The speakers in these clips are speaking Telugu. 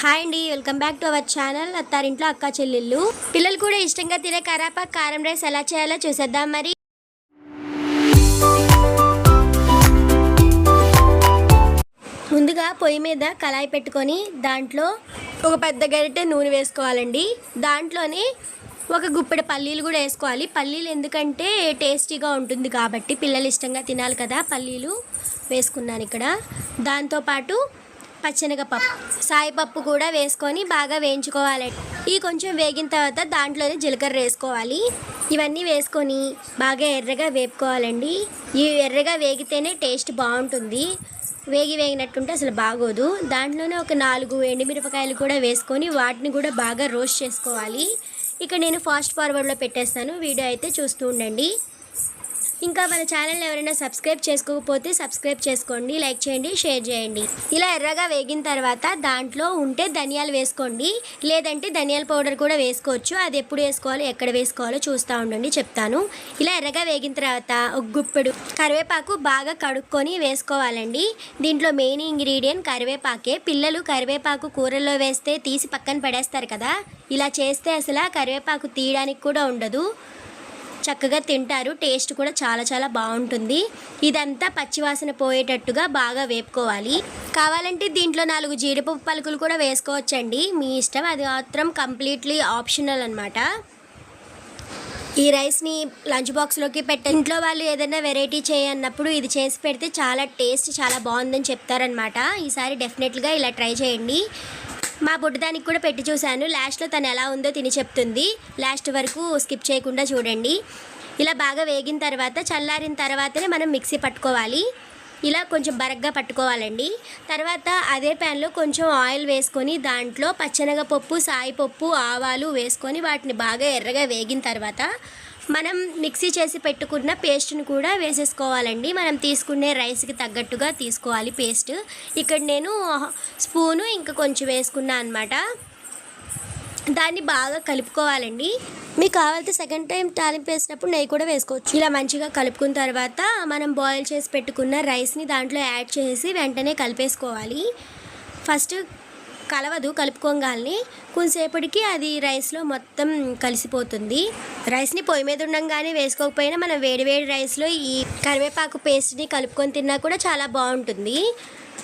హాయ్ అండి welcome back to our channel అత్తారింట్లో అక్క చెల్లెళ్ళు. పిల్లలు కూడా ఇష్టంగా తినే కరాపాక్ కారం రైస్ ఎలా చేయాలో చూసేద్దాం మరి. ముందుగా పొయ్యి మీద కళాయి పెట్టుకొని దాంట్లో ఒక పెద్ద గరిటె నూనె వేసుకోవాలండి. దాంట్లోనే ఒక గుప్పెడు పల్లీలు కూడా వేసుకోవాలి. పల్లీలు ఎందుకంటే టేస్టీగా ఉంటుంది కాబట్టి పిల్లలు ఇష్టంగా తినాలి కదా పల్లీలు వేసుకున్నాను ఇక్కడ. దాంతోపాటు పచ్చనగపప్పు సాయిపప్పు కూడా వేసుకొని బాగా వేయించుకోవాలండి ఈ కొంచెం వేగిన తర్వాత దాంట్లోనే జీలకర్ర వేసుకోవాలి. ఇవన్నీ వేసుకొని బాగా ఎర్రగా వేపుకోవాలండి. ఈ ఎర్రగా వేగితేనే టేస్ట్ బాగుంటుంది. వేగి వేగినట్టుంటే అసలు బాగోదు. దాంట్లోనే ఒక నాలుగు ఎండుమిరపకాయలు కూడా వేసుకొని వాటిని కూడా బాగా రోస్ట్ చేసుకోవాలి. ఇక్కడ నేను ఫాస్ట్ ఫార్వర్డ్లో పెట్టేస్తాను. వీడియో అయితే చూస్తూ ఉండండి. ఇంకా మన ఛానల్ ఎవరైనా సబ్స్క్రైబ్ చేసుకోకపోతే సబ్స్క్రైబ్ చేసుకోండి లైక్ చేయండి షేర్ చేయండి. ఇలా ఎర్రగా వేగిన తర్వాత దాంట్లో ఉంటే ధనియాలు వేసుకోండి. లేదంటే ధనియాల పౌడర్ కూడా వేసుకోవచ్చు. అది ఎప్పుడు వేసుకోవాలో ఎక్కడ వేసుకోవాలో చూస్తూ ఉండండి చెప్తాను. ఇలా ఎర్రగా వేగిన తర్వాత ఒక గుప్పెడు కరివేపాకు బాగా కడుక్కొని వేసుకోవాలండి. దీంట్లో మెయిన్ ఇంగ్రీడియంట్ కరివేపాకే. పిల్లలు కరివేపాకు కూరల్లో వేస్తే తీసి పక్కన పడేస్తారు కదా. ఇలా చేస్తే అసలు కరివేపాకు తీయడానికి కూడా ఉండదు. చక్కగా తింటారు. టేస్ట్ కూడా చాలా చాలా బాగుంటుంది. ఇదంతా పచ్చివాసన పోయేటట్టుగా బాగా వేపుకోవాలి. కావాలంటే దీంట్లో నాలుగు జీడిపప్పు పలుకులు కూడా వేసుకోవచ్చండి. మీ ఇష్టం అది మాత్రం కంప్లీట్లీ ఆప్షనల్ అనమాట ఈ రైస్ని లంచ్ బాక్స్లోకి పెట్ట ఇంట్లో వాళ్ళు ఏదైనా వెరైటీ చేయన్నప్పుడు ఇది చేసి పెడితే చాలా టేస్ట్ చాలా బాగుందని చెప్తారనమాట ఈసారి డెఫినెట్గా ఇలా ట్రై చేయండి. మా బుడ్డదానికి కూడా పెట్టి చూశాను. లాస్ట్లో తను ఎలా ఉందో తిని చెప్తుంది. లాస్ట్ వరకు స్కిప్ చేయకుండా చూడండి. ఇలా బాగా వేగిన తర్వాత చల్లారిన తర్వాతనే మనం మిక్సీ పట్టుకోవాలి. ఇలా కొంచెం బరగ్గా పట్టుకోవాలండి. తర్వాత అదే ప్యాన్లో కొంచెం ఆయిల్ వేసుకొని దాంట్లో పచ్చనగపప్పు సాయిపప్పు ఆవాలు వేసుకొని వాటిని బాగా ఎర్రగా వేగిన తర్వాత మనం మిక్సీ చేసి పెట్టుకున్న పేస్ట్ని కూడా వేసేసుకోవాలండి. మనం తీసుకునే రైస్కి తగ్గట్టుగా తీసుకోవాలి పేస్ట్. ఇక్కడ నేను స్పూను ఇంకా కొంచెం వేసుకున్నా అనమాట దాన్ని బాగా కలుపుకోవాలండి. మీకు కావాలంటే సెకండ్ టైం తాలింపు వేసినప్పుడు నెయ్యి కూడా వేసుకోవచ్చు. ఇలా మంచిగా కలుపుకున్న తర్వాత మనం బాయిల్ చేసి పెట్టుకున్న రైస్ని దాంట్లో యాడ్ చేసి వెంటనే కలిపేసుకోవాలి. ఫస్ట్ కలవదు కలుపుకోగాలని. కొంతసేపటికి అది రైస్లో మొత్తం కలిసిపోతుంది. రైస్ని పొయ్యి మీద ఉండగానే వేసుకోకపోయినా మనం వేడి వేడి రైస్లో ఈ కరివేపాకు పేస్ట్ని కలుపుకొని తిన్నా కూడా చాలా బాగుంటుంది.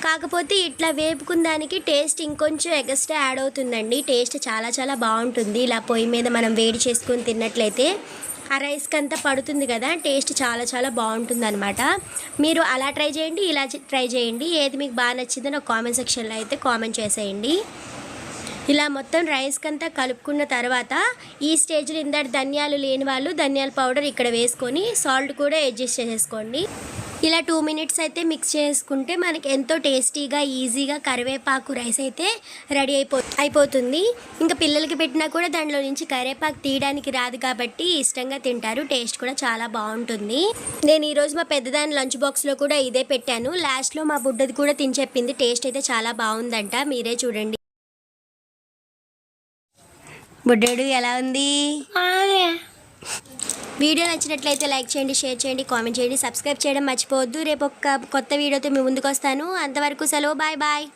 కాకపోతే ఇట్లా వేపుకున్న దానికి టేస్ట్ ఇంకొంచెం ఎగస్ట్రా యాడ్ అవుతుందండి. టేస్ట్ చాలా చాలా బాగుంటుంది. ఇలా పొయ్యి మీద మనం వేడి చేసుకొని తిన్నట్లయితే ఆ రైస్కి అంతా పడుతుంది కదా టేస్ట్ చాలా చాలా బాగుంటుంది అనమాట మీరు అలా ట్రై చేయండి ఇలా ట్రై చేయండి. ఏది మీకు బాగా నచ్చిందో నాకు కామెంట్ సెక్షన్లో అయితే కామెంట్ చేసేయండి. ఇలా మొత్తం రైస్కి అంతా కలుపుకున్న తర్వాత ఈ స్టేజ్లో ఇందాటి ధనియాలు లేని వాళ్ళు ధనియాల పౌడర్ ఇక్కడ వేసుకొని సాల్ట్ కూడా అడ్జస్ట్ చేసేసుకోండి. ఇలా టూ మినిట్స్ అయితే మిక్స్ చేసుకుంటే మనకి ఎంతో టేస్టీగా ఈజీగా కరివేపాకు రైస్ అయితే రెడీ అయిపో అయిపోతుంది. ఇంకా పిల్లలకి పెట్టినా కూడా దాంట్లో నుంచి కరివేపాకు తీయడానికి రాదు కాబట్టి ఇష్టంగా తింటారు. టేస్ట్ కూడా చాలా బాగుంటుంది. నేను ఈరోజు మా పెద్దదాని లంచ్ బాక్స్లో కూడా ఇదే పెట్టాను. లాస్ట్లో మా బుడ్డది కూడా తిని చెప్పింది. టేస్ట్ అయితే చాలా బాగుందంట. మీరే చూడండి. బుడ్డడు ఎలా ఉంది? వీడియో నచ్చినట్లయితే లైక్ చేయండి షేర్ చేయండి కామెంట్ చేయండి సబ్స్క్రైబ్ చేయడం మర్చిపోవద్దు. రేపు ఒక కొత్త వీడియోతో మీ ముందుకు వస్తాను. అంతవరకు సెలవు. Bye bye.